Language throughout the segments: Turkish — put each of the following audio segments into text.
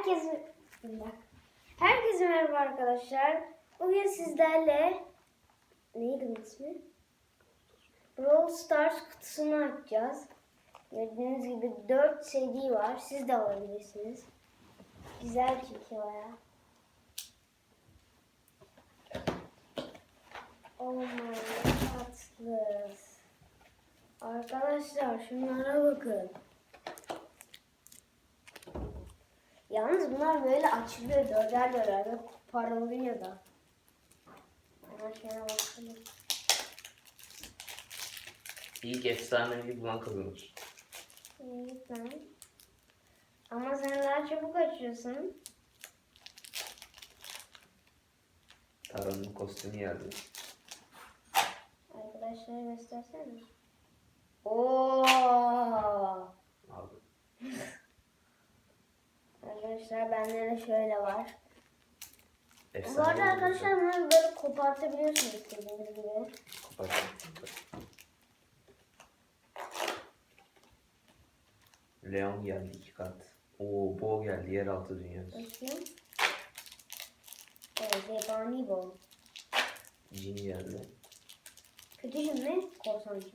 Herkese Herkese merhaba arkadaşlar. Bugün sizlerle neydi ismi? Brawl Stars kutusunu açacağız. Gördüğünüz gibi 4 seri var. Siz de alabilirsiniz. Güzel çünkü baya. Oh my god. Arkadaşlar şunlara bakın. Yalnız bunlar böyle açılıyor dörder dörder ve da. Hemen şöyle bakalım. İlk efsanevi bulan kazanır. Lütfen. Ama sen daha çabuk açıyorsun. Tara'nın kostümü geldi. Arkadaşlara göstersene. Oo! Abi. Arkadaşlar bende de şöyle var. Bu Efsane arada arkadaşlar bunları böyle kopartabiliyorsunuz istediğiniz gibi. Leon geldi iki kat. Oo Bo geldi yeraltı dünyası. Bakayım. Evet, Zebani bu. Jin geldi. Kötü mi? Korsancı.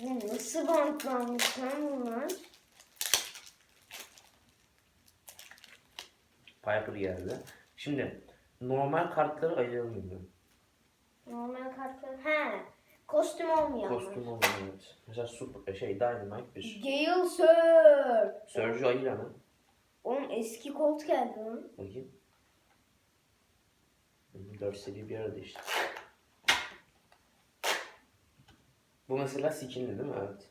Bu nasıl bantlanmış lan bunlar? Piper geldi. Şimdi normal kartları ayıralım mı? Normal kartlar. He. Kostüm olmuyor. Kostüm olmuyor evet. Mesela super, şey Dynamite bir. Gale Sir. Surge'ü ayır hemen. Oğlum eski Colt geldi lan. Bakayım. Hı, Dört seri bir arada işte. Bu mesela skinli değil mi? Evet.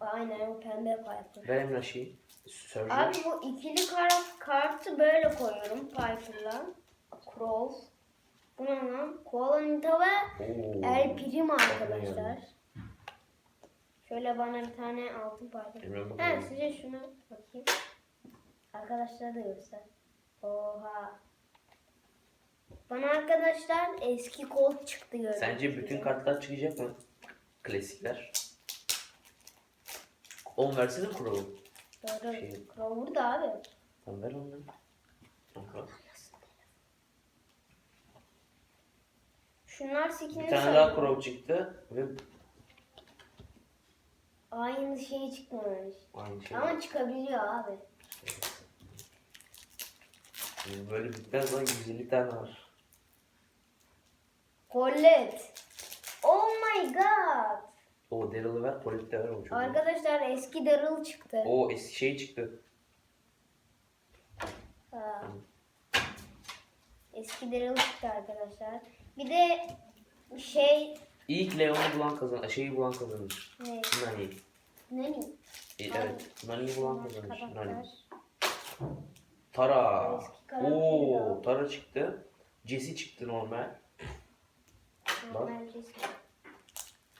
Aynen o pembe Piper. Ver Emrah şeyi. Surge'ü. Abi bu ikili kart, kartı böyle koyuyorum Piper'la. Crow. Bu ne lan? Koala Nita ve Oo. El Primo arkadaşlar. Şöyle bana bir tane altın. Emrah He bakalım. size şunu bakayım. Arkadaşlar da göster. Oha. Bana arkadaşlar eski Colt çıktı gördüğünüz Sence bütün kartlar çıkacak mı? Klasikler. 10 versene Crow'u. Doğru. Şey- Crow burada abi. Tamam ver onu. Aha. Şunlar skin'i Bir tane daha Crow çıktı ve Aynı şey çıkmamış. aynı şey. Ama çıkabiliyor abi. Ee, Böyle bitmez lan 150 tane var. Colette. Oh my god. O Daryl'ı ver, Colette de ver o çocuğu. Arkadaşlar eski Daryl çıktı. O eski şey çıktı. Ha. Eski Daryl çıktı arkadaşlar. Bir de şey İlk Leon'u bulan kazanır, şeyi bulan kazanır. ne? Nani. Ne? E, evet, Nani'yi bulan kazanır. Nani. Karakter. Tara. Eski karakteri Oo. Tara çıktı. Jesse çıktı normal. Normal Jesse.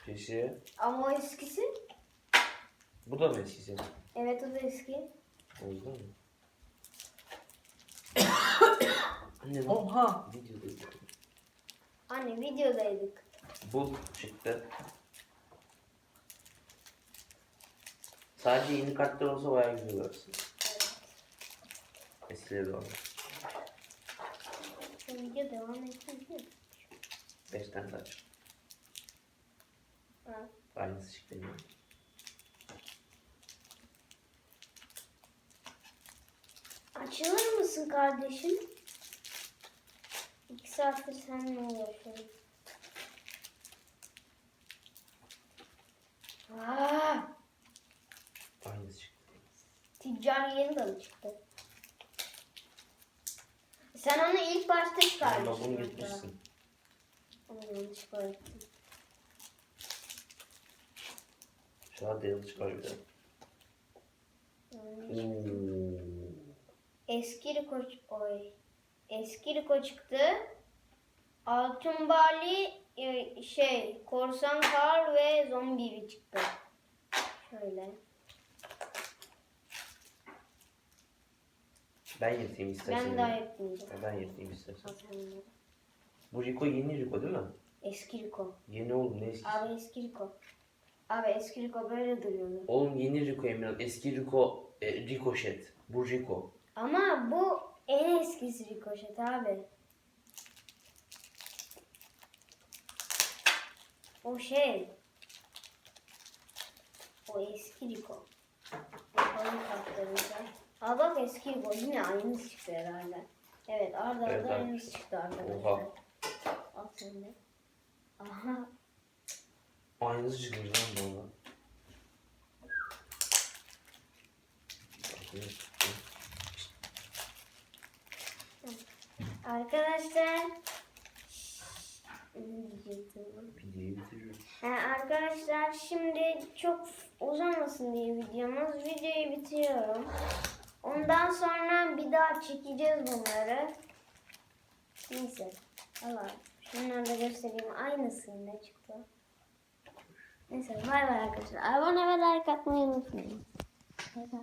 Jesse. Ama o eskisi. Bu da mı eskisi? Evet o da eski. O yüzden mi? Anne lan. Oha. Videodayız. Anne videodaydık. Bu çıktı. Sadece yeni kartlar olsa bayağı güzel olursun. Eskileri de. Şu video devam etsin? 5 tane daha çıktı. Ha. Aynısı çıktı yine. Açılır mısın kardeşim? İki saattir seninle uğraşıyorum. Aa, Aynısı çıktı. ticari yeni dalı çıktı. Sen onu ilk başta Ama bunu hatta. gitmişsin. Onu yanlış bıraktım. Şu an Daryl çıkar bir de. Oo. Eski Riko, oy. Eski Riko çıktı. Altın Bali e, şey Korsan Karl ve Zombi çıktı. Şöyle. Ben yırtayım istersen. Ben daha yapmayacağım. Ben yırtayım istersen. Bu Rico yeni Rico değil mi? Eski Riko. Yeni oğlum ne eskisi? Abi eski Riko. Abi eski Riko böyle duruyordu. Oğlum yeni Rico Emirhan. Eski Rico e, rikoşet. Bu Rico. Ama bu en eskisi rikoşet abi. O şey. O eski Riko. Bakalım kartlarımıza. Aa bak eski Riko yine aynısı çıktı herhalde. Evet arda arda Evet, abi. aynısı çıktı arkadaşlar. Oha. Al sen de. Aha. Aynısı çıkmış lan valla. Arkadaşlar. Videoyu bitiriyoruz. Ee, arkadaşlar şimdi çok uzamasın diye videomuz. Videoyu bitiriyorum. Ondan sonra bir daha çekeceğiz bunları. Neyse. Allah. Şunları da göstereyim. Aynısı ne çıktı. Neyse bay bay arkadaşlar. Abone ve like atmayı unutmayın. Bay bay.